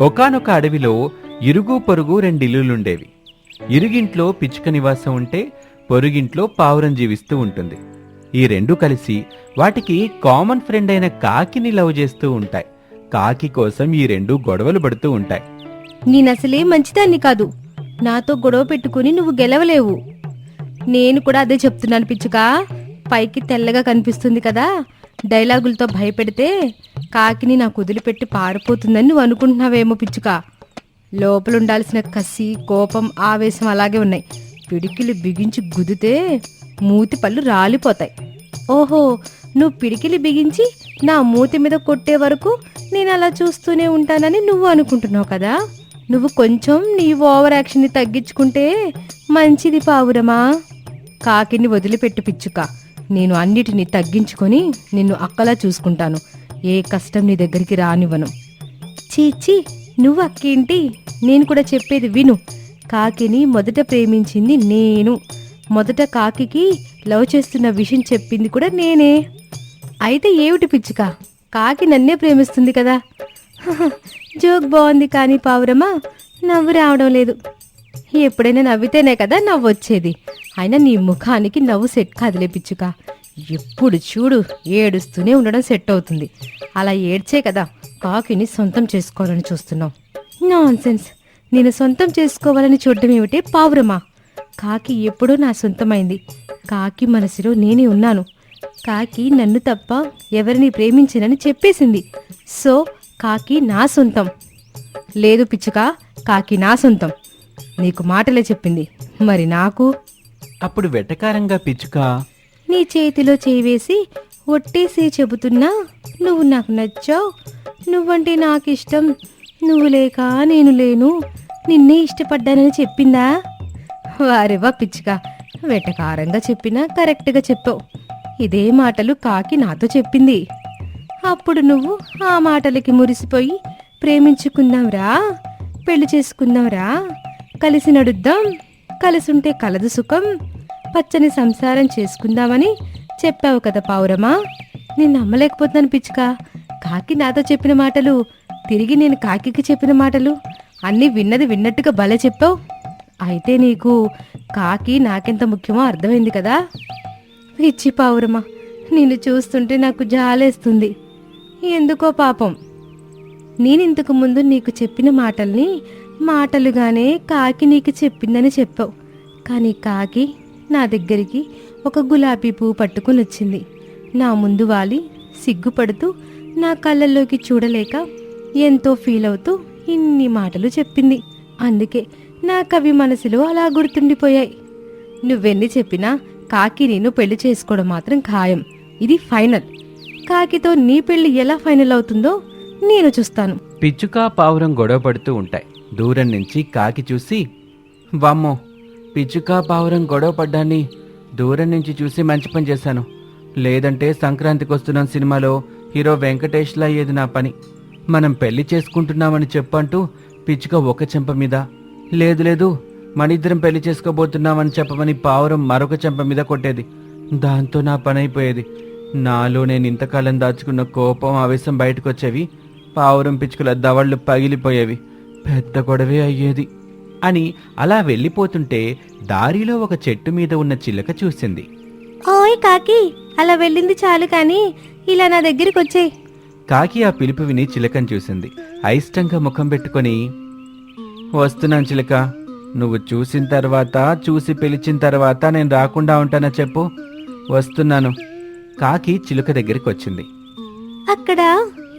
ఒకానొక అడవిలో ఇరుగు పొరుగు రెండిల్లులుండేవి. ఇరుగింట్లో పిచ్చుక నివాసం ఉంటే పొరుగింట్లో పావురం జీవిస్తూ ఉంటుంది. ఈ రెండు కలిసి వాటికి కామన్ ఫ్రెండ్ అయిన కాకిని లవ్ చేస్తూ ఉంటాయి. కాకి కోసం ఈ రెండు గొడవలు పడుతూ ఉంటాయి. నేనసలే మంచిదాన్ని కాదు. నాతో గొడవ పెట్టుకుని నువ్వు గెలవలేవు. నేను కూడా అదే చెప్తున్నాను పిచ్చుక. పైకి తెల్లగా కనిపిస్తుంది కదా. డైలాగులతో భయపెడితే కాకిని నాకు వదిలిపెట్టి పారిపోతుందని నువ్వు అనుకుంటున్నావేమో పిచ్చుక. లోపల ఉండాల్సిన కసి కోపం ఆవేశం అలాగే ఉన్నాయి. పిడికిలు బిగించి గుదితే మూతి పళ్ళు రాలిపోతాయి. ఓహో నువ్వు పిడికిలి బిగించి నా మూతి మీద కొట్టే వరకు నేను అలా చూస్తూనే ఉంటానని నువ్వు అనుకుంటున్నావు కదా? నువ్వు కొంచెం నీ ఓవర్ యాక్షన్ని తగ్గించుకుంటే మంచిది పావురమా? కాకిని వదిలిపెట్టు పిచ్చుక. నేను అన్నిటినీ తగ్గించుకొని నిన్ను అక్కలా చూసుకుంటాను. ఏ కష్టం నీ దగ్గరికి రానివ్వను. చీచి నువ్వు అక్కేంటి? నేను కూడా చెప్పేది విను. కాకిని మొదట ప్రేమించింది నేను. మొదట కాకికి లవ్ చేస్తున్న విషయం చెప్పింది కూడా నేనే. అయితే ఏమిటి పిచ్చుక? కాకి నన్నే ప్రేమిస్తుంది కదా. జోక్ బాగుంది కానీ పావురమా? నవ్వు రావడం లేదు. ఎప్పుడైనా నవ్వితేనే కదా నవ్వు వచ్చేది అయినా నీ ముఖానికి నవ్వు సెట్ కాదులే పిచ్చుక. ఎప్పుడు చూడు ఏడుస్తూనే ఉండడం సెట్ అవుతుంది. అలా ఏడ్చే కదా కాకిని సొంతం చేసుకోవాలని చూస్తున్నావు. నాన్ సెన్స్ నేను సొంతం చేసుకోవాలని చూడడం ఏమిటే పావురమా? కాకి ఎప్పుడూ నా సొంతమైంది. కాకి మనసులో నేనే ఉన్నాను. కాకి నన్ను తప్ప ఎవరిని ప్రేమించనని చెప్పేసింది. సో కాకి నా సొంతం. లేదు పిచ్చుక కాకి నా సొంతం. నీకు మాటలే చెప్పింది. మరి నాకు? అప్పుడు వెటకారంగా పిచ్చుక? నీ చేతిలో చేయి వేసి ఒట్టేసి చెబుతున్నా నువ్వు నాకు నచ్చావు. నువ్వంటే నాకు ఇష్టం నువ్వు లేక నేను లేను. నిన్నే ఇష్టపడ్డానని చెప్పిందా? వారెవా పిచ్చిగా వెటకారంగా చెప్పినా కరెక్ట్గా చెప్పావు. ఇదే మాటలు కాకి నాతో చెప్పింది. అప్పుడు నువ్వు ఆ మాటలకి మురిసిపోయి ప్రేమించుకుందాంరా పెళ్ళి చేసుకుందాంరా కలిసి నడుద్దాం. కలిసుంటే కలదు సుఖం. పచ్చని సంసారం చేసుకుందామని చెప్పావు కదా పావురమా. నేను నమ్మలేకపోతున్నాను పిచ్చుక. కాకి నాతో చెప్పిన మాటలు తిరిగి నేను కాకికి చెప్పిన మాటలు అన్నీ విన్నది విన్నట్టుగా భలే చెప్పావు. అయితే నీకు కాకి నాకెంత ముఖ్యమో అర్థమైంది కదా. పిచ్చి పావురమా నిన్ను చూస్తుంటే నాకు జాలేస్తుంది. ఎందుకో పాపం. నేనింతకు ముందు నీకు చెప్పిన మాటల్ని మాటలుగానే కాకి నీకు చెప్పిందని చెప్పావు. కానీ కాకి నా దగ్గరికి ఒక గులాబీ పువ్వు పట్టుకుని వచ్చింది నా ముందు వాలి సిగ్గుపడుతూ నా కళ్ళల్లోకి చూడలేక ఎంతో ఫీల్ అవుతూ ఇన్ని మాటలు చెప్పింది. అందుకే నా కవి మనసులో అలా గుర్తుండిపోయాయి. నువ్వెన్ని చెప్పినా కాకి నేను పెళ్ళి చేసుకోవడం మాత్రం ఖాయం. ఇది ఫైనల్. కాకితో నీ పెళ్ళి ఎలా ఫైనల్ అవుతుందో నేను చూస్తాను. పిచ్చుక పావురం గొడవ పడుతూ ఉంటాయి. దూరం నుంచి కాకి చూసి వామ్మో పిచ్చుక పావురం గొడవ పడ్డాన్ని దూరం నుంచి చూసి మంచి పని చేశాను. లేదంటే సంక్రాంతికి వస్తున్నాం సినిమాలో హీరో వెంకటేష్లా అయ్యేది నా పని. మనం పెళ్ళి చేసుకుంటున్నామని చెప్పంటూ పిచ్చుక ఒక చెంప మీద లేదు లేదు మనిద్దరం పెళ్ళి చేసుకోబోతున్నామని చెప్పమని పావురం మరొక చెంప మీద కొట్టేది. దాంతో నా పని అయిపోయేది నాలో నేను ఇంతకాలం దాచుకున్న కోపం ఆవేశం బయటకొచ్చేవి. పావురం పిచ్చుకల దవళ్ళు పగిలిపోయేవి. పెద్ద గొడవే అయ్యేది అని అలా వెళ్ళిపోతుంటే దారిలో ఒక చెట్టు మీద ఉన్న చిలక చూసింది. ఓయ్ కాకి అలా వెళ్ళింది చాలు కానీ ఇలా నా దగ్గరికి వచ్చేయ్. కాకి ఆ పిలుపు విని చిలకని చూసింది. అయిష్టంగా ముఖం పెట్టుకొని వస్తున్నాను చిలక నువ్వు చూసిన తర్వాత చూసి పిలిచిన తర్వాత నేను రాకుండా ఉంటానా చెప్పు? వస్తున్నాను. కాకి చిలుక దగ్గరికి వచ్చింది. అక్కడ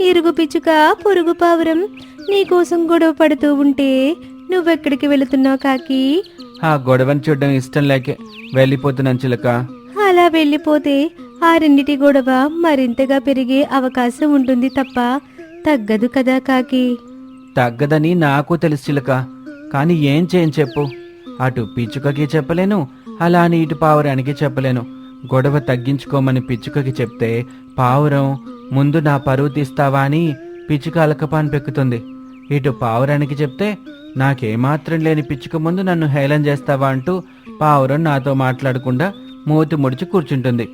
ఇరుగు పిచ్చుక పొరుగు పావురం నీకోసం గొడవ పడుతూ ఉంటే నువ్వెక్కడికి వెళుతున్నావు కాకి? ఆ గొడవని చూడడం ఇష్టం లేకే వెళ్ళిపోతున్నాను చిలక. అలా వెళ్ళిపోతే ఆ రెండిటి గొడవ మరింతగా పెరిగే అవకాశం ఉంటుంది తప్ప తగ్గదు కదా కాకి? తగ్గదని నాకు తెలుసు చిలక. కానీ ఏం చేయని చెప్పు? అటు పిచ్చుకకి చెప్పలేను అలా అని ఇటు పావురానికి చెప్పలేను. గొడవ తగ్గించుకోమని పిచ్చుకకి చెప్తే పావురం ముందు నా పరువు తీస్తావా అని పిచ్చుక అలకపాన్ పెక్కుతుంది. ఇటు పావురానికి చెప్తే నాకేమాత్రం లేని పిచ్చుక ముందు నన్ను హేళన చేస్తావా? అంటూ పావురం నాతో మాట్లాడకుండా మూతి ముడిచి కూర్చుంటుంది.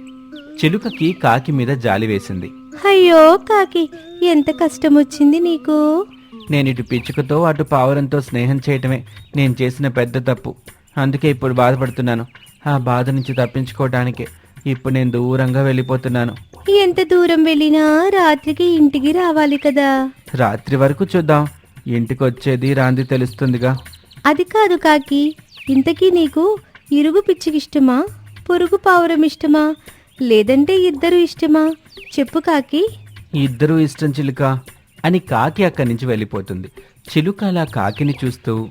చిలుకకి కాకి మీద జాలి వేసింది. అయ్యో కాకి ఎంత కష్టం వచ్చింది నీకు? నేను ఇటు పిచ్చుకతో అటు పావురంతో స్నేహం చేయటమే. నేను చేసిన పెద్ద తప్పు. అందుకే ఇప్పుడు బాధపడుతున్నాను. ఆ బాధ నుంచి తప్పించుకోవడానికే ఇప్పుడు నేను దూరంగా వెళ్ళిపోతున్నాను. ఎంత దూరం వెళ్ళినా రాత్రికి ఇంటికి రావాలి కదా. రాత్రి వరకు చూద్దాం. ఇంటికి వచ్చేది రాంది తెలుస్తుందిగా. అది కాదు కాకి ఇంతకీ నీకు ఇరుగు పిచ్చికి ఇష్టమా పొరుగు పావురం ఇష్టమా లేదంటే ఇద్దరు ఇష్టమా? చెప్పు కాకి. ఇద్దరూ ఇష్టం చిలుక అని కాకి అక్కడి నుంచి వెళ్ళిపోతుంది. చిలుక అలా కాకిని చూస్తూ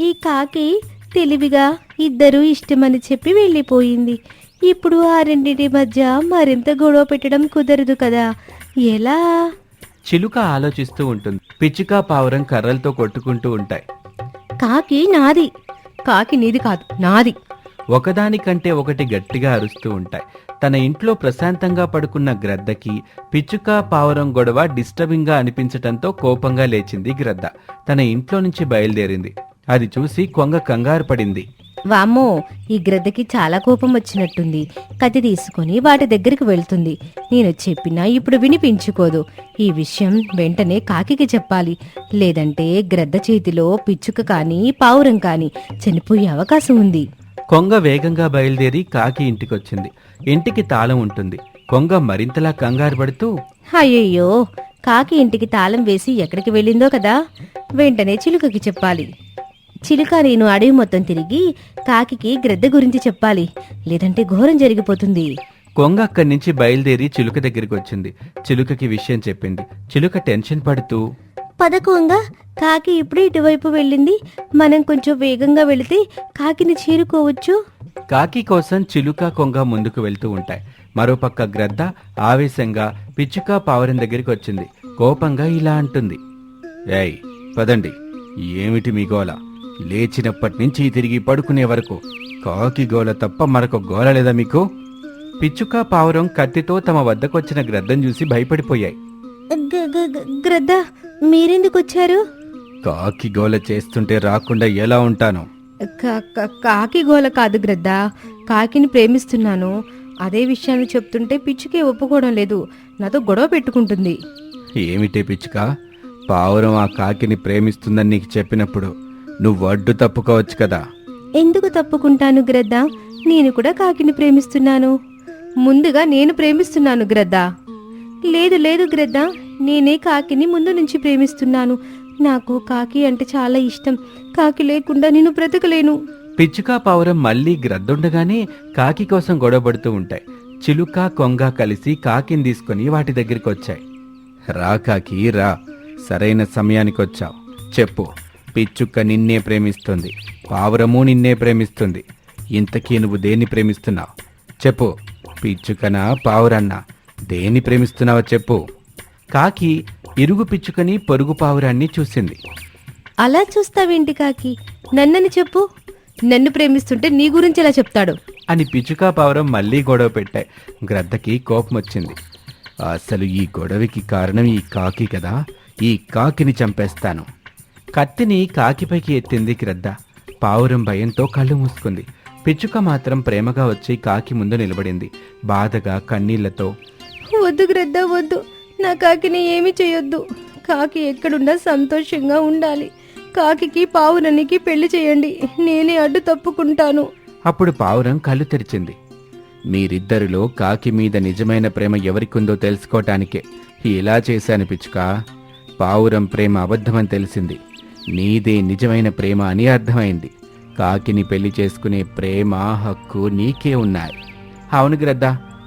ఈ కాకి తెలివిగా ఇద్దరు ఇష్టమని చెప్పి వెళ్ళిపోయింది. ఇప్పుడు ఆ రెండింటి మధ్య మరింత గొడవ పెట్టడం కుదరదు కదా. ఎలా? చిలుక ఆలోచిస్తూ ఉంటుంది. పిచ్చుక పావురం కర్రలతో కొట్టుకుంటూ ఉంటాయి. కాకి నాది. కాకి నీది కాదు నాది. ఒకదానికంటే ఒకటి గట్టిగా అరుస్తూ ఉంటాయి. తన ఇంట్లో ప్రశాంతంగా పడుకున్న గ్రద్దకి పిచ్చుక పావురం గొడవ డిస్టర్బింగ్గా అనిపించటంతో కోపంగా లేచింది గ్రద్ద. తన ఇంట్లో నుంచి బయలుదేరింది. అది చూసి కొంగ కంగారు పడింది. వామ్మో ఈ గ్రద్దకి చాలా కోపం వచ్చినట్టుంది. కత్తి తీసుకొని వాటి దగ్గరికి వెళ్తుంది. నేను చెప్పినా ఇప్పుడు వినిపించుకోదు. ఈ విషయం వెంటనే కాకికి చెప్పాలి. లేదంటే గ్రద్ద చేతిలో పిచ్చుక కానీ పావురం కానీ చనిపోయే అవకాశం ఉంది. కొంగ వేగంగా బయలుదేరి కాకి ఇంటికొచ్చింది. ఇంటికి తాళం ఉంటుంది. కొంగ మరింతలా కంగారు పడుతూ అయ్యయ్యో కాకి ఇంటికి తాళం వేసి ఎక్కడికి వెళ్ళిందో కదా? వెంటనే చిలుకకి చెప్పాలి. చిలుక నేను అడవి మొత్తం తిరిగి కాకికి గ్రద్ద గురించి చెప్పాలి. లేదంటే ఘోరం జరిగిపోతుంది. కొంగ అక్కడి నుంచి బయలుదేరి చిలుక దగ్గరికి వచ్చింది. చిలుకకి విషయం చెప్పింది. చిలుక టెన్షన్ పడుతూ పదకంగా కాకి ఇప్పుడు ఇటువైపు వెళ్ళింది. మనం కొంచెం వేగంగా వెళితే కాకిని చేరుకోవచ్చు. కాకి కోసం చిలుక కొంగ ముందుకు వెళ్తూ ఉంటాయి. మరోపక్క గ్రద్ద ఆవేశంగా పిచ్చుక పావురం దగ్గరికి వచ్చింది. కోపంగా ఇలా అంటుంది. ఏయ్ పదండి. ఏమిటి మీ గోల? లేచినప్పటి నుంచి తిరిగి పడుకునే వరకు కాకి గోల తప్ప మరొక గోల లేదా మీకు? పిచ్చుక పావురం కత్తితో తమ వద్దకొచ్చిన గ్రద్దను చూసి భయపడిపోయాయి. గ్రద్ద మీరెందుకు వచ్చారు? కాకి గోల చేస్తుంటే రాకుండా ఎలా ఉంటాను? కాకి గోల కాదు గ్రద్ద కాకిని ప్రేమిస్తున్నాను. అదే విషయాన్ని చెప్తుంటే పిచ్చుకే ఒప్పుకోవడం లేదు నాతో గొడవ పెట్టుకుంటుంది. ఏమిటే పిచ్చుక? పావురం ఆ కాకిని ప్రేమిస్తుందని నీకు చెప్పినప్పుడు నువ్వు అడ్డు తప్పుకోవచ్చు కదా. ఎందుకు తప్పుకుంటాను గ్రద్ద? నేను కూడా కాకిని ప్రేమిస్తున్నాను. ముందుగా నేను ప్రేమిస్తున్నాను గ్రద్ద. లేదు లేదు గ్రద్ద నేనే కాకిని ముందు నుంచి ప్రేమిస్తున్నాను. నాకు కాకి అంటే చాలా ఇష్టం. కాకి లేకుండా నేను బ్రతకలేను. పిచ్చుక పావురం మళ్ళీ గ్రద్దుండగానే కాకి కోసం గొడవపడుతూ ఉంటాయి. చిలుక కొంగ కలిసి కాకిని తీసుకుని వాటి దగ్గరికి వచ్చాయి రా కాకి రా. సరైన సమయానికి వచ్చావు చెప్పు. పిచ్చుక్క నిన్నే ప్రేమిస్తుంది. పావురము నిన్నే ప్రేమిస్తుంది. ఇంతకీ నువ్వు దేన్ని ప్రేమిస్తున్నావు? చెప్పు. పిచ్చుకనా పావురన్నా? దేన్ని ప్రేమిస్తున్నావో చెప్పు. కాకి ఇరుగు పిచ్చుకని పొరుగు పావురాన్ని చూసింది. అలా చూస్తావేంటి కాకి? నన్నని చెప్పు. నన్ను ప్రేమిస్తుంటే నీ గురించి ఎలా చెప్తాడు? అని పిచ్చుక పావురం మళ్ళీ గొడవ పెట్టాయి. గ్రద్దకి కోపం వచ్చింది. అసలు ఈ గొడవకి కారణం ఈ కాకి కదా. ఈ కాకిని చంపేస్తాను. కత్తిని కాకిపైకి ఎత్తింది గ్రద్ద పావురం భయంతో కళ్ళు మూసుకుంది. పిచ్చుక మాత్రం ప్రేమగా వచ్చి కాకి ముందు నిలబడింది. బాధగా కన్నీళ్ళతో వద్దు గ్రద్ద వద్దు. నా కాకిని ఏమి చేయొద్దు. కాకి ఎక్కడున్నా సంతోషంగా ఉండాలి. కాకికి పావురనికి పెళ్ళి చేయండి. నేనే అడ్డు తప్పుకుంటాను. అప్పుడు పావురం కళ్ళు తెరిచింది. మీరిద్దరిలో కాకి మీద నిజమైన ప్రేమ ఎవరికుందో తెలుసుకోవటానికే ఇలా చేశాను పిచ్చుక. పావురం ప్రేమ అబద్ధమని తెలిసింది. నీదే నిజమైన ప్రేమ అని అర్థమైంది. కాకిని పెళ్ళి చేసుకునే ప్రేమ హక్కు నీకే ఉన్నాయి. అవును గ్రద్ద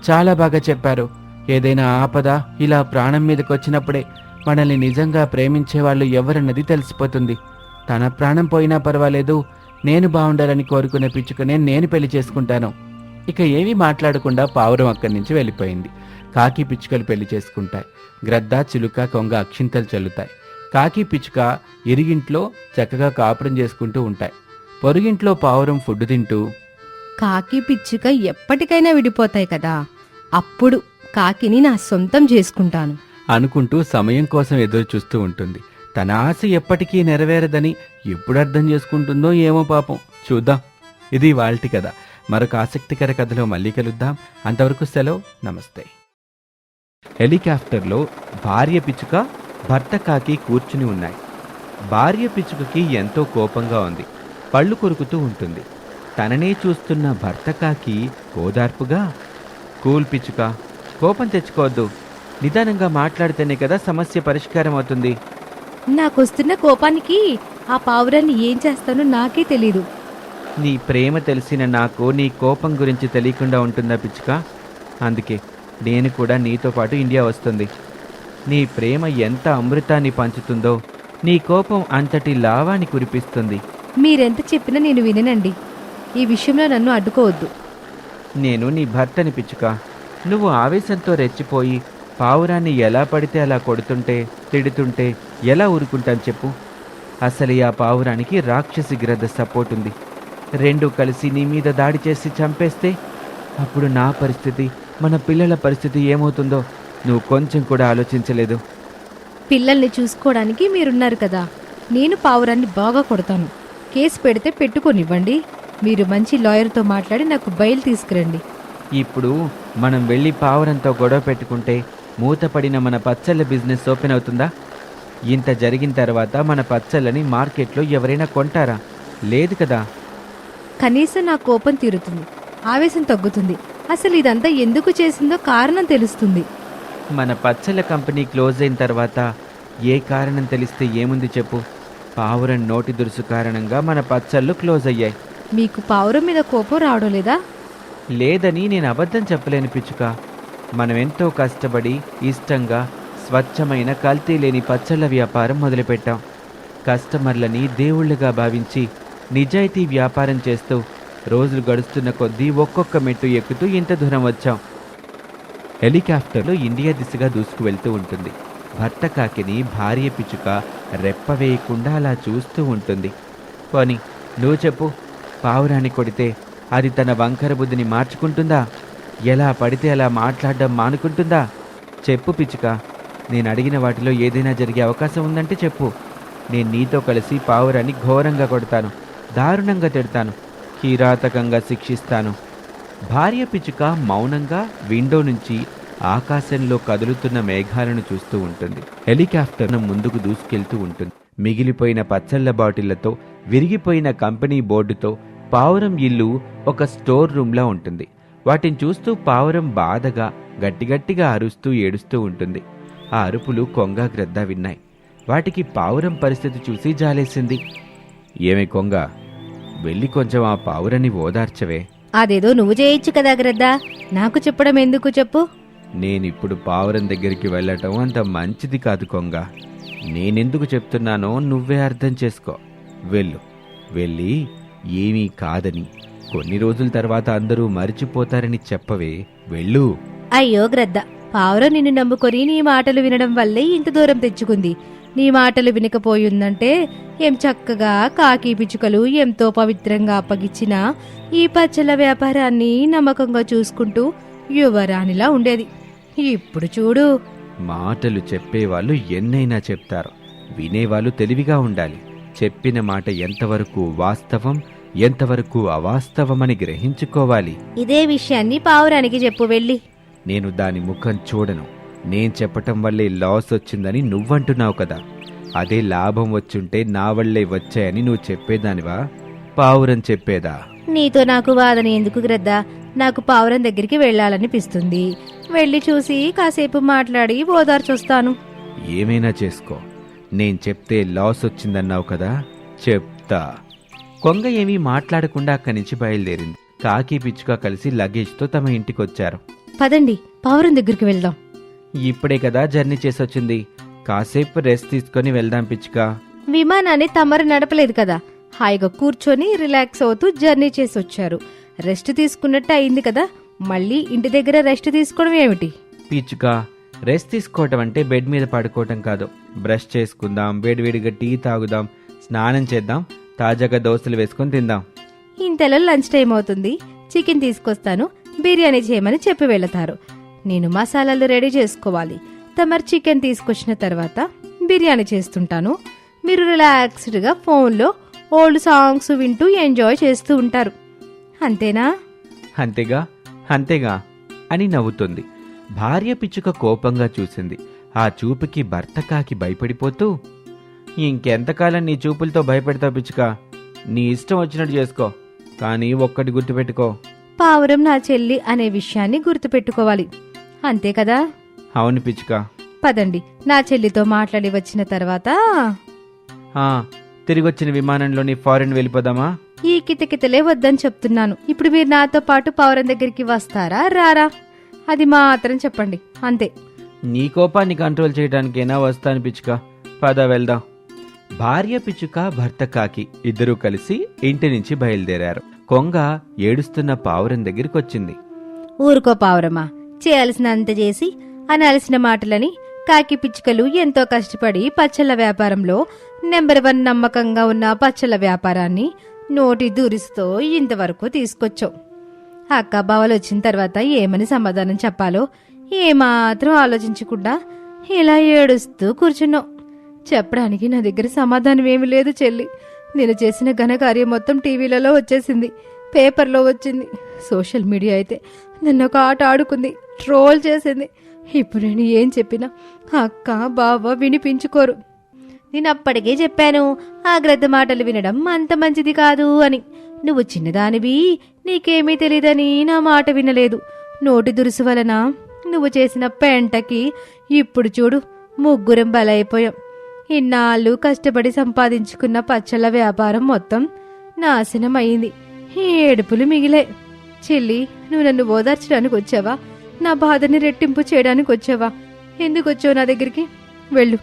చాలా బాగా చెప్పారు. ఏదైనా ఆపద ఇలా ప్రాణం మీదకి వచ్చినప్పుడే మనల్ని నిజంగా ప్రేమించే వాళ్ళు ఎవరన్నది తెలిసిపోతుంది. తన ప్రాణం పోయినా పర్వాలేదు నేను బాగుండాలని కోరుకునే పిచ్చుకనే నేను పెళ్ళి చేసుకుంటాను. ఇక ఏమీ మాట్లాడకుండా పావురం అక్కడి నుంచి వెళ్ళిపోయింది. కాకి పిచ్చుకలు పెళ్ళి చేసుకుంటాయి. గ్రద్ద చిలుక కొంగ అక్షింతలు చల్లుతాయి. కాకి పిచ్చుక ఇరిగింట్లో చక్కగా కాపురం చేసుకుంటూ ఉంటాయి. పొరుగింట్లో పావురం ఫుడ్ తింటూ కాకి పిచ్చుక ఎప్పటికైనా విడిపోతాయి కదా. అప్పుడు కాకిని నా సొంతం చేసుకుంటాను. అనుకుంటూ సమయం కోసం ఎదురు చూస్తూ ఉంటుంది. తన ఆశ ఎప్పటికీ నెరవేరదని ఎప్పుడు అర్థం చేసుకుంటుందో ఏమో పాపం. చూద్దాం. ఇది వాల్టి కథ. మరొక ఆసక్తికర కథలో మళ్ళీ కలుద్దాం. అంతవరకు సెలవు. నమస్తే. హెలికాప్టర్లో భార్య పిచ్చుక భర్త కాకి కూర్చుని ఉన్నాయి. భార్య పిచ్చుకకి ఎంతో కోపంగా ఉంది. పళ్ళు కొరుకుతూ ఉంటుంది. తననే చూస్తున్న భర్త కాకి ఓదార్పుగా కూల్ పిచ్చుక కోపం తెచ్చుకోవద్దు. నిదానంగా మాట్లాడితేనే కదా సమస్య పరిష్కారం అవుతుంది. నాకొస్తున్న కోపానికి ఆ పావురాన్ని ఏం చేస్తానో నాకే తెలీదు. నీ ప్రేమ తెలిసిన నాకు నీ కోపం గురించి తెలియకుండా ఉంటుందా పిచ్చుక? అందుకే నేను కూడా నీతో పాటు ఇండియా వస్తుంది. నీ ప్రేమ ఎంత అమృతాన్ని పంచుతుందో నీ కోపం అంతటి లావాన్ని కురిపిస్తుంది. మీరెంత చెప్పినా నేను విననండి. ఈ విషయంలో నన్ను అడ్డుకోవద్దు. నేను నీ భర్తని పిచ్చుక. నువ్వు ఆవేశంతో రెచ్చిపోయి పావురాన్ని ఎలా పడితే అలా కొడుతుంటే తిడుతుంటే ఎలా ఊరుకుంటాను చెప్పు. అసలు ఆ పావురానికి రాక్షసి గ్రద్ద సపోర్ట్ ఉంది. రెండు కలిసి నీ మీద దాడి చేసి చంపేస్తే అప్పుడు నా పరిస్థితి మన పిల్లల పరిస్థితి ఏమవుతుందో నువ్వు కొంచెం కూడా ఆలోచించలేదు. పిల్లల్ని చూసుకోవడానికి మీరున్నారు కదా. నేను పావురాన్ని బాగా కొడతాను. కేసు పెడితే పెట్టుకొనివ్వండి. మీరు మంచి లాయర్తో మాట్లాడి నాకు బయలు తీసుకురండి. ఇప్పుడు మనం వెళ్ళి పావురంతో గొడవ పెట్టుకుంటే మూతపడిన మన పచ్చళ్ళ బిజినెస్ ఓపెన్ అవుతుందా? ఇంత జరిగిన తర్వాత మన పచ్చళ్ళని మార్కెట్లో ఎవరైనా కొంటారా? లేదు కదా. కనీసం నా కోపం తీరుతుంది. ఆవేశం తగ్గుతుంది. అసలు ఇదంతా ఎందుకు చేసిందో కారణం తెలుస్తుంది. మన పచ్చళ్ళ కంపెనీ క్లోజ్ అయిన తర్వాత ఏ కారణం తెలిస్తే ఏముంది చెప్పు? పావురం నోటి దురుసు కారణంగా మన పచ్చళ్ళు క్లోజ్ అయ్యాయి. మీకు పావురం మీద కోపం రావడం లేదా? లేదని నేను అబద్ధం చెప్పలేను పిచ్చుక. మనం ఎంతో కష్టపడి ఇష్టంగా స్వచ్ఛమైన కల్తీ లేని పచ్చళ్ళ వ్యాపారం మొదలుపెట్టాం. కస్టమర్లని దేవుళ్ళుగా భావించి నిజాయితీ వ్యాపారం చేస్తూ రోజులు గడుస్తున్న కొద్దీ ఒక్కొక్క మెట్టు ఎక్కుతూ ఇంత దూరం వచ్చాం. హెలికాప్టర్లో ఇండియా దిశగా దూసుకు వెళ్తూ ఉంటుంది. భర్త కాకిని భార్య పిచ్చుక రెప్ప వేయకుండా అలా చూస్తూ ఉంటుంది. పోనీ నువ్వు చెప్పు పావురాన్ని కొడితే అది తన వంకర బుద్ధిని మార్చుకుంటుందా? ఎలా పడితే అలా మాట్లాడడం మానుకుంటుందా? చెప్పు పిచ్చుక నేను అడిగిన వాటిలో ఏదైనా జరిగే అవకాశం ఉందంటే చెప్పు. నేను నీతో కలిసి పావురాన్ని ఘోరంగా కొడతాను దారుణంగా తిడతాను కిరాతకంగా శిక్షిస్తాను. భార్య పిచ్చుక మౌనంగా విండో నుంచి ఆకాశంలో కదులుతున్న మేఘాలను చూస్తూ ఉంటుంది. హెలికాప్టర్ను ముందుకు దూసుకెళ్తూ ఉంటుంది. మిగిలిపోయిన పచ్చళ్ళ బాటిళ్ళతో విరిగిపోయిన కంపెనీ బోర్డుతో పావురం ఇల్లు ఒక స్టోర్ రూమ్లా ఉంటుంది. వాటిని చూస్తూ పావురం బాధగా గట్టిగట్టిగా అరుస్తూ ఏడుస్తూ ఉంటుంది. ఆ అరుపులు కొంగ గ్రద్ద విన్నాయి. వాటికి పావురం పరిస్థితి చూసి జాలేసింది. ఏమి కొంగ వెళ్ళి కొంచెం ఆ పావురాన్ని ఓదార్చవే. అదేదో నువ్వు చేయొచ్చు కదా గ్రద్దా నాకు చెప్పడం ఎందుకు చెప్పు? నేనిప్పుడు పావురం దగ్గరికి వెళ్ళటం అంత మంచిది కాదు కొంగ. నేనెందుకు చెప్తున్నానో నువ్వే అర్థం చేసుకో. వెళ్ళు. వెళ్ళి ఏమీ కాదని. కొన్ని రోజుల తర్వాత అందరూ మరిచిపోతారని చెప్పవే. వెళ్ళు. అయ్యో గ్రద్ద పావురం నిన్ను నమ్ముకొని నీ మాటలు వినడం వల్లే ఇంత దూరం తెచ్చుకుంది. నీ మాటలు వినకపోయిందంటే ఏం చక్కగా కాకి పిచ్చుకలు ఎంతో పవిత్రంగా అప్పగిచ్చిన ఈ పచ్చల వ్యాపారాన్ని నమ్మకంగా చూసుకుంటూ యువరాణిలా ఉండేది. ఇప్పుడు చూడు. మాటలు చెప్పేవాళ్ళు ఎన్నైనా చెప్తారు. వినేవాళ్ళు తెలివిగా ఉండాలి. చెప్పిన మాట ఎంతవరకు వాస్తవం ఎంతవరకు అవాస్తవమని గ్రహించుకోవాలి. ఇదే విషయాన్ని పావురానికి చెప్పు వెళ్ళి. నేను దాని ముఖం చూడను. నేను చెప్పటం వల్లే లాస్ వచ్చిందని నువ్వంటున్నావు కదా. అదే లాభం వచ్చుంటే నా వల్లే వచ్చాయని నువ్వు చెప్పేదానివా? పావురం చెప్పేదా? నీతో నాకు వాదన ఎందుకు గ్రద్దా? నాకు పావురం దగ్గరికి వెళ్ళాలనిపిస్తుంది. వెళ్ళి చూసి కాసేపు మాట్లాడి ఓదార్చొస్తాను. ఏమైనా చేసుకో. నేను చెప్తే లాస్ వచ్చిందన్నావు కదా? చెప్తా. కొంగ ఏమీ మాట్లాడకుండా అక్కడి నుంచి బయలుదేరింది. కాకి పిచ్చుక కలిసి లగేజ్తో తమ ఇంటికొచ్చారు. పదండి పావురం దగ్గరికి వెళ్దాం. ఇప్పుడే కదా జర్నీ చేసొచ్చింది. కాసేపు రెస్ట్ తీసుకొని వెళ్దాం పిచ్చుక. విమానాన్ని తమరు నడపలేదు కదా. హాయిగా కూర్చొని రిలాక్స్ అవుతూ జర్నీ చేసి వచ్చారు రెస్ట్ తీసుకున్నట్టు అయింది కదా. మళ్ళీ ఇంటి దగ్గర రెస్ట్ తీసుకోవడం ఏమిటి? పిచ్చుక రెస్ట్ తీసుకోవటం అంటే బెడ్ మీద పడుకోవటం కాదు. బ్రష్ చేసుకుందాం వేడివేడిగా టీ తాగుదాం స్నానం చేద్దాం తాజాగా దోశలు వేసుకొని తిందాం. ఇంతలో లంచ్ టైం అవుతుంది. చికెన్ తీసుకొస్తాను. బిర్యానీ చేయమని చెప్పి వెళతారు. నేను మసాలాలు రెడీ చేసుకోవాలి. తమరు చికెన్ తీసుకొచ్చిన తర్వాత బిర్యానీ చేస్తుంటాను. మీరు రిలాక్స్డ్గా ఫోన్లో ఓల్డ్ సాంగ్స్ వింటూ ఎంజాయ్ చేస్తూ ఉంటారు. అంతేనా? అంతేగా అంతేగా అని నవ్వుతుంది. భార్య పిచ్చుక కోపంగా చూసింది. ఆ చూపుకి భర్త కాకి భయపడిపోతూ ఇంకెంతకాలం నీ చూపులతో భయపెడతావు పిచ్చుక? నీ ఇష్టం వచ్చినట్టు చేసుకో కానీ ఒక్కటి గుర్తుపెట్టుకో. పావురం నా చెల్లి అనే విషయాన్ని గుర్తుపెట్టుకోవాలి. అంతే కదా? అవును పిచ్చుక. పదండి నా చెల్లితో మాట్లాడి వచ్చిన తర్వాత. ఆ, తిరిగొచ్చిన విమానంలోని ఫారెన్ వెళ్ళిపోదామా? ఈ కితకితలే వద్దని చెప్తున్నాను. ఇప్పుడు మీరు నాతో పాటు పావురం దగ్గరికి వస్తారా రారా? అది మాత్రం చెప్పండి అంతే. నీ కోపాన్ని కంట్రోల్ చేయడానికైనా వస్తాను పిచ్చుక. పద వెళ్దాం. భార్య పిచ్చుక భర్త కాకి ఇద్దరూ కలిసి ఇంటి నుంచి బయలుదేరారు. కొంగ ఏడుస్తున్న పావురం దగ్గరికి వచ్చింది ఊరుకో పావురమా చేయాల్సినంత చేసి అనాల్సిన మాటలని కాకి పిచ్చుకలు ఎంతో కష్టపడి పచ్చళ్ళ వ్యాపారంలో నెంబర్ వన్ నమ్మకంగా ఉన్న పచ్చళ్ళ వ్యాపారాన్ని నోటి దూరిస్తో ఇంతవరకు తీసుకొచ్చావు అక్క బావలు వచ్చిన తర్వాత ఏమని సమాధానం చెప్పాలో ఏమాత్రం ఆలోచించకుండా ఇలా ఏడుస్తూ కూర్చున్నావు చెప్పడానికి నా దగ్గర సమాధానం ఏమీ లేదు చెల్లి. నేను చేసిన ఘనకార్యం మొత్తం టీవీలలో వచ్చేసింది. పేపర్లో వచ్చింది. సోషల్ మీడియా అయితే నన్ను ఒక ఆట ఆడుకుంది ట్రోల్ చేసింది. ఇప్పుడు నేను ఏం చెప్పినా అక్క బావ వినిపించుకోరు. నేను అప్పటికే చెప్పాను ఆగ్రద్ద మాటలు వినడం అంత మంచిది కాదు అని. నువ్వు చిన్నదానివి నీకేమీ తెలియదని నా మాట వినలేదు. నోటి దురుసు వలన నువ్వు చేసిన పెంటకి ఇప్పుడు చూడు ముగ్గురం బలైపోయాం. ఇన్నాళ్ళు కష్టపడి సంపాదించుకున్న పచ్చళ్ళ వ్యాపారం మొత్తం నాశనం అయింది ఏడుపులు మిగిలే. చెల్లి నువ్వు నన్ను ఓదార్చడానికి వచ్చావా? నా బాధని రెట్టింపు చేయడానికి వచ్చావా? ఎందుకు వచ్చావు నా దగ్గరికి? వెళ్ళు.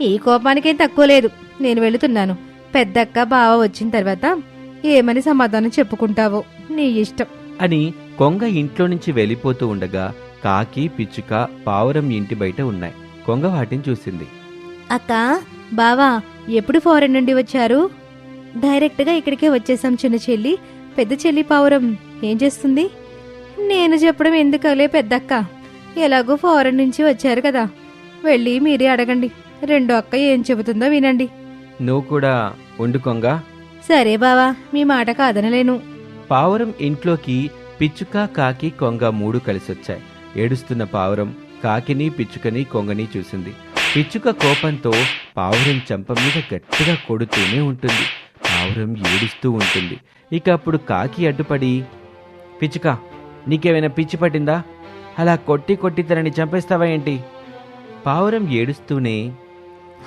ఈ కోపానికేం తక్కువ లేదు. నేను వెళుతున్నాను. పెద్దక్క బావ వచ్చిన తర్వాత ఏమని సమాధానం చెప్పుకుంటావో? నీ ఇష్టం. అని కొంగ ఇంట్లో నుంచి వెళ్ళిపోతూ ఉండగా కాకి పిచ్చుక పావురం ఇంటి బయట ఉన్నాయి. కొంగ వాటిని చూసింది. అక్క బావా ఎప్పుడు ఫారెన్ నుండి వచ్చారు? డైరెక్ట్గా ఇక్కడికే వచ్చేసాం చిన్న చెల్లి. పెద్ద చెల్లి పావురం ఏం చేస్తుంది? నేను చెప్పడం ఎందుకలే పెద్దక్క. ఎలాగో ఫారెన్ నుంచి వచ్చారు కదా. వెళ్ళి మీరే అడగండి. రెండో అక్క ఏం చెబుతుందో వినండి. నువ్వు కూడా ఉండు కొంగ సరే బావా మీ మాట కాదనలేను. పావురం ఇంట్లోకి పిచ్చుక కాకి కొంగ మూడు కలిసొచ్చాయి. ఏడుస్తున్న పావురం కాకిని పిచ్చుకని కొంగని చూసింది. పిచ్చుక కోపంతో పావురం చెంప మీద గట్టిగా కొడుతూనే ఉంటుంది. పావురం ఏడుస్తూ ఉంటుంది. ఇక అప్పుడు కాకి అడ్డుపడి పిచ్చుక నీకేమైనా పిచ్చి పట్టిందా? అలా కొట్టి కొట్టి తనని చంపేస్తావా ఏంటి? పావురం ఏడుస్తూనే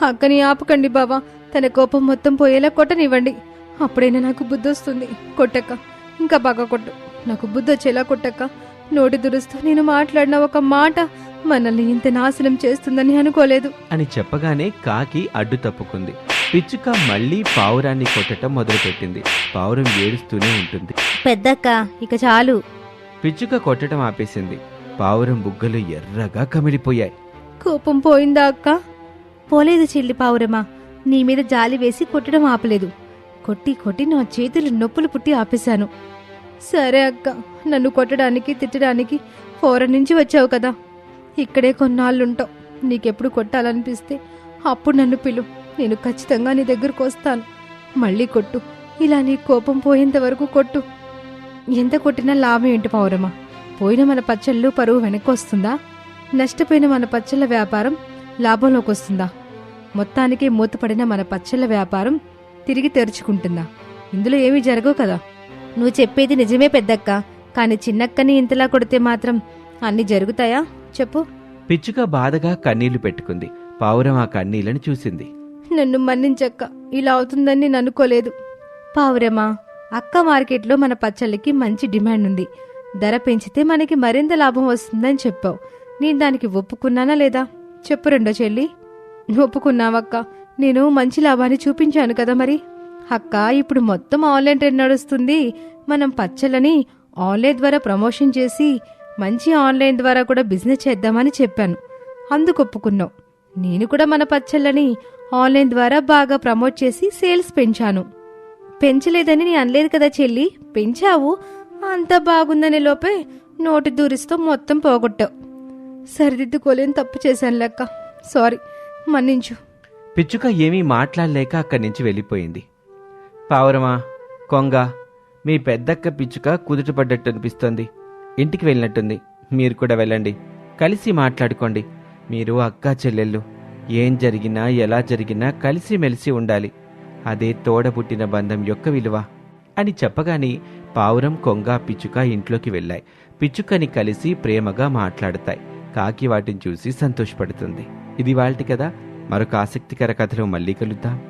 అక్కని ఆపకండి బావా. తన కోపం మొత్తం పోయేలా కొట్టనివ్వండి. అప్పుడైనా నాకు బుద్ధి వస్తుంది కొట్టక్క ఇంకా బాగా కొట్టు. నాకు బుద్ధి వచ్చేలా కొట్టక్క. నోటి దురుస్తూ నేను మాట్లాడిన ఒక మాట మనల్ని ఇంత నాశనం చేస్తుందని అనుకోలేదు. అని చెప్పగానే కాకి అడ్డు తప్పుకుంది. పిచ్చుక మళ్ళీ పావురాన్ని కొట్టడం మొదలుపెట్టింది. పావురం ఏడుస్తూనే ఉంటుంది. పెద్దక్క ఇక చాలు. పిచ్చుక కొట్టడం ఆపేసింది. పావురం బుగ్గలు ఎర్రగా కమిలిపోయాయి. కోపం పోయిందా అక్క? పోలేదు చెల్లి పావురమా. నీ మీద జాలి వేసి కొట్టడం ఆపలేదు. కొట్టి కొట్టి నా చేతులు నొప్పులు పుట్టి ఆపేశాను. సరే అక్క నన్ను కొట్టడానికి తిట్టడానికి ఫోరన్ నుంచి వచ్చావు కదా. ఇక్కడే కొన్నాళ్ళుంటావు. నీకెప్పుడు కొట్టాలనిపిస్తే అప్పుడు నన్ను పిలు. నేను ఖచ్చితంగా నీ దగ్గరకు వస్తాను. మళ్ళీ కొట్టు. ఇలా నీ కోపం పోయేంత వరకు కొట్టు. ఎంత కొట్టినా లాభం ఏంటి పౌరమా పోయిన మన పచ్చళ్ళు పరువు వెనక్కి వస్తుందా నష్టపోయిన మన పచ్చళ్ళ వ్యాపారం లాభంలోకి వస్తుందా మొత్తానికి మూతపడిన మన పచ్చళ్ళ వ్యాపారం తిరిగి తెరుచుకుంటుందా? ఇందులో ఏమీ జరగవు కదా? నువ్వు చెప్పేది నిజమే పెద్దక్క. కానీ చిన్నక్కని ఇంతలా కొడితే మాత్రం అన్ని జరుగుతాయా? చెప్పు. పిచ్చుక బాధగా కన్నీళ్ళు పెట్టుకుంది. పావురం ఆ కన్నీళ్ళను చూసింది. నన్ను మన్నించక్క. ఇలా అవుతుందని నేను అనుకోలేదు పావురమా అక్క మార్కెట్లో మన పచ్చళ్ళకి మంచి డిమాండ్ ఉంది. ధర పెంచితే మనకి మరింత లాభం వస్తుందని చెప్పావు. నేను దానికి ఒప్పుకున్నానా లేదా? చెప్పు రెండో చెల్లి. ఒప్పుకున్నావక్క. నేను మంచి లాభాన్ని చూపించాను కదా మరి. అక్క ఇప్పుడు మొత్తం ఆన్లైన్ ట్రెండ్ నడుస్తుంది. మనం పచ్చళ్ళని ఆన్లైన్ ద్వారా ప్రమోషన్ చేసి మంచి ఆన్లైన్ ద్వారా కూడా బిజినెస్ చేద్దామని చెప్పాను. అందుకు ఒప్పుకున్నావు నేను కూడా మన పచ్చళ్ళని ఆన్లైన్ ద్వారా బాగా ప్రమోట్ చేసి సేల్స్ పెంచాను. పెంచలేదని నేను అనలేదు కదా చెల్లి? పెంచావు. అంతా బాగుందనే లోపే నోటి దూరిస్తూ మొత్తం పోగొట్టావు. సరిదిద్దుకోలేని తప్పు చేశాను లెక్క. సారీ మన్నించు. పిచ్చుక ఏమీ మాట్లాడలేక అక్కడి నుంచి వెళ్ళిపోయింది. పావురమా కొంగ మీ పెద్దక్క పిచ్చుక కుదుటపడ్డట్టు అనిపిస్తోంది. ఇంటికి వెళ్ళినట్టుంది. మీరు కూడా వెళ్ళండి. కలిసి మాట్లాడుకోండి. మీరు అక్క చెల్లెళ్ళు ఏం జరిగినా ఎలా జరిగినా కలిసిమెలిసి ఉండాలి. అదే తోడబుట్టిన బంధం యొక్క విలువ అని చెప్పగానే పావురం కొంగ పిచ్చుక ఇంట్లోకి వెళ్ళాయి. పిచ్చుకని కలిసి ప్రేమగా మాట్లాడతాయి. కాకి వాటిని చూసి సంతోషపడుతుంది. ఇది వాళ్ళటి కదా. మరొక ఆసక్తికర కథలో మళ్ళీ కలుద్దాం.